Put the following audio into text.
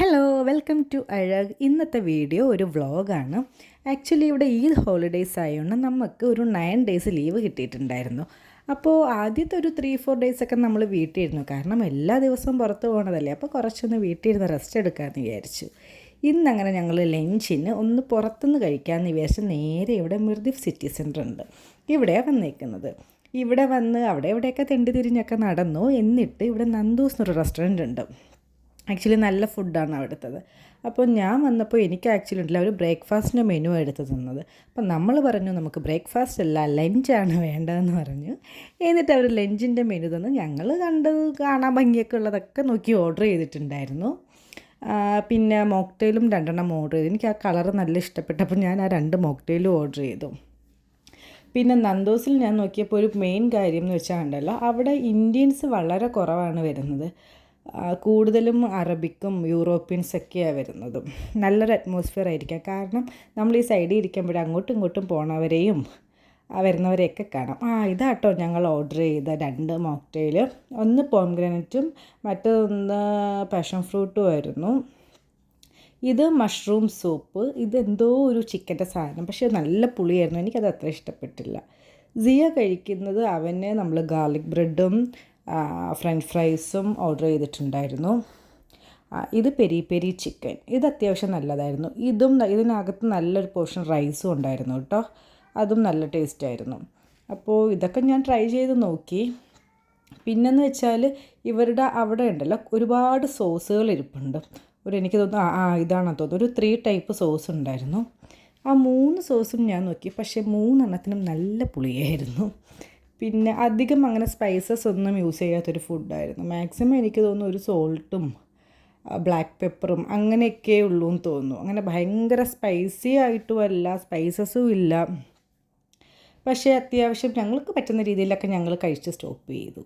Hello welcome to അഴക് ഇന്നത്തെ video ഒരു വ്ളോഗാണ് ആക്ച്വലി ഇവിടെ ഈദ് ഹോളിഡേയ്സ് ആയതുകൊണ്ട് നമുക്ക് ഒരു നയൻ ഡേയ്സ് ലീവ് കിട്ടിയിട്ടുണ്ടായിരുന്നു. അപ്പോൾ ആദ്യത്തെ ഒരു ത്രീ ഫോർ ഡേയ്സ് ഒക്കെ നമ്മൾ വീട്ടിലിരുന്നു കാരണം എല്ലാ ദിവസവും പുറത്ത് പോകണതല്ലേ അപ്പോൾ കുറച്ചൊന്ന് വീട്ടിലിരുന്ന് റെസ്റ്റ് എടുക്കാമെന്ന് വിചാരിച്ചു. ഇന്നങ്ങനെ ഞങ്ങൾ ലഞ്ചിന് ഒന്ന് പുറത്തുനിന്ന് കഴിക്കാമെന്ന് വിചാരിച്ച് നേരെ ഇവിടെ മിർദിഫ് സിറ്റി സെന്റർ ഉണ്ട്. ഇവിടെയാണ് വന്നേക്കുന്നത്. ഇവിടെ വന്ന് അവിടെ എവിടെയൊക്കെ തെണ്ടി തിരിഞ്ഞൊക്കെ നടന്നു. എന്നിട്ട് ഇവിടെ നന്ദൂസ് എന്നൊരു റെസ്റ്റോറന്റ് ഉണ്ട്. ആക്ച്വലി നല്ല ഫുഡാണ് അവിടുത്തത്. അപ്പോൾ ഞാൻ വന്നപ്പോൾ എനിക്ക് ആക്ച്വലി ഉണ്ടല്ലോ ഒരു ബ്രേക്ക്ഫാസ്റ്റിന്റെ മെനു എടുത്ത് തന്നത്. അപ്പം നമ്മൾ പറഞ്ഞു നമുക്ക് ബ്രേക്ക്ഫാസ്റ്റ് അല്ല ലഞ്ചാണ് വേണ്ടതെന്ന് പറഞ്ഞു. എന്നിട്ട് അവർ ലഞ്ചിന്റെ മെനു തന്നു ഞങ്ങൾ കണ്ടത് കാണാൻ ഭംഗിയൊക്കെ ഉള്ളതൊക്കെ നോക്കി ഓർഡർ ചെയ്തിട്ടുണ്ടായിരുന്നു. പിന്നെ മോക്ടെയിലും രണ്ടെണ്ണം ഓർഡർ ചെയ്തു. എനിക്ക് ആ കളർ നല്ല ഇഷ്ടപ്പെട്ടപ്പോൾ ഞാൻ ആ രണ്ട് മോക്ടെയിലും ഓർഡർ ചെയ്തു. പിന്നെ നന്ദോസിൽ ഞാൻ നോക്കിയപ്പോൾ ഒരു മെയിൻ കാര്യം എന്ന് വെച്ചാൽ ഉണ്ടല്ലോ അവിടെ ഇന്ത്യൻസ് വളരെ കുറവാണ് വരുന്നത്. കൂടുതലും അറബിക്കും യൂറോപ്യൻസൊക്കെയാണ് വരുന്നതും. നല്ലൊരു അറ്റ്മോസ്ഫിയർ ആയിരിക്കാം കാരണം നമ്മൾ ഈ സൈഡിൽ ഇരിക്കുമ്പോൾ അങ്ങോട്ടും ഇങ്ങോട്ടും പോണവരെയും വരുന്നവരെയൊക്കെ കാണാം. ആ ഇതാട്ടോ ഞങ്ങൾ ഓർഡർ ചെയ്ത രണ്ട് മോക്ടെയിൽ ഒന്ന് പോംഗ്രനറ്റും മറ്റൊന്ന് പാഷൻ ഫ്രൂട്ടും ആയിരുന്നു. ഇത് മഷ്റൂം സൂപ്പ് ഇതെന്തോ ഒരു ചിക്കന്റെ സാധനം. പക്ഷേ നല്ല പുളിയായിരുന്നു. എനിക്കത് അത്ര ഇഷ്ടപ്പെട്ടില്ല. സിയ കഴിക്കുന്നത് അവന് നമ്മൾ ഗാർലിക് ബ്രെഡും ഫ്രഞ്ച് ഫ്രൈസും ഓർഡർ ചെയ്തിട്ടുണ്ടായിരുന്നു. ഇത് പെരി പെരി ചിക്കൻ ഇത് അത്യാവശ്യം നല്ലതായിരുന്നു. ഇതും ഇതിനകത്ത് നല്ലൊരു പോർഷൻ റൈസും ഉണ്ടായിരുന്നു കേട്ടോ. അതും നല്ല ടേസ്റ്റ് ആയിരുന്നു. അപ്പോൾ ഇതൊക്കെ ഞാൻ ട്രൈ ചെയ്ത് നോക്കി. പിന്നെന്ന് വെച്ചാൽ ഇവരുടെ അവിടെ ഉണ്ടല്ലോ ഒരുപാട് സോസുകൾ ഇരിപ്പുണ്ട്. ഒരു എനിക്ക് തോന്നുന്നു ആ ഇതാണെന്ന് തോന്നുന്നു. ഒരു ത്രീ ടൈപ്പ് സോസ് ഉണ്ടായിരുന്നു. ആ മൂന്ന് സോസും ഞാൻ നോക്കി. പക്ഷേ മൂന്നെണ്ണത്തിനും നല്ല പുളിയായിരുന്നു. പിന്നെ അധികം അങ്ങനെ സ്പൈസസ് ഒന്നും യൂസ് ചെയ്യാത്തൊരു ഫുഡായിരുന്നു മാക്സിമം എനിക്ക് തോന്നുന്നു ഒരു സോൾട്ടും ബ്ലാക്ക് പെപ്പറും അങ്ങനെയൊക്കെ ഉള്ളൂ എന്ന് തോന്നുന്നു. അങ്ങനെ ഭയങ്കര സ്പൈസി ആയിട്ടും അല്ല സ്പൈസസും ഇല്ല. പക്ഷേ അത്യാവശ്യം ഞങ്ങൾക്ക് പറ്റുന്ന രീതിയിലൊക്കെ ഞങ്ങൾ കഴിച്ച് സ്റ്റോപ്പ് ചെയ്തു.